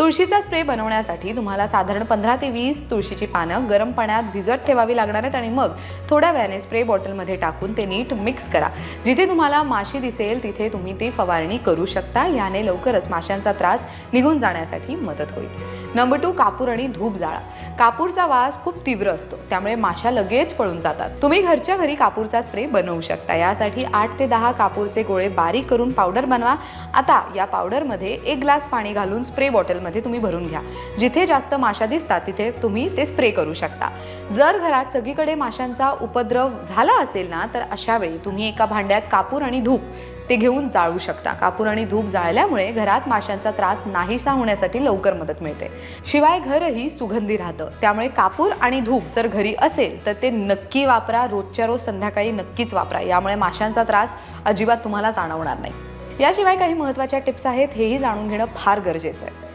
तुळशीचा स्प्रे बनवण्यासाठी तुम्हाला साधारण पंधरा ते वीस तुळशीची पानं गरम पाण्यात भिजत ठेवावी लागणार आहेत आणि मग थोड्या वेळाने स्प्रे बॉटलमध्ये टाकून ते नीट मिक्स करा. जिथे तुम्हाला माशी दिसेल तिथे तुम्ही ती फवारणी करू शकता. याने लवकरच माशांचा त्रास निघून जाण्यासाठी मदत होईल. नंबर टू कापूर आणि धूप जाळा. कापूरचा वास खूप तीव्र असतो. त्यामुळे माशा लगेच पळून जातात. तुम्ही घरच्या घरी कापूरचा स्प्रे बनवू शकता. यासाठी आठ ते दहा कापूरचे गोळे बारीक करून पावडर बनवा. आता या पावडरमध्ये एक ग्लास पाणी घालून स्प्रे बॉटलमध्ये तुम्ही भरून घ्या. जिथे जास्त माशा दिसतात तिथे तुम्ही ते स्प्रे करू शकता. जर घरात सगळीकडे माशांचा उपद्रव झाला असेल ना तर अशा वेळी तुम्ही एका भांड्यात कापूर आणि धूप ते घेऊन जाळू शकता. कापूर आणि धूप जाळल्यामुळे घरात माशांचा त्रास नाहीसा होण्यासाठी लवकर मदत मिळते. शिवाय घरही सुगंधी राहतं. त्यामुळे कापूर आणि धूप जर घरी असेल तर ते नक्की वापरा. रोजच्या रोज संध्याकाळी नक्कीच वापरा. यामुळे माशांचा त्रास अजिबात तुम्हाला जाणवणार नाही. याशिवाय काही महत्त्वाच्या टिप्स आहेत हेही जाणून घेणं फार गरजेचं आहे.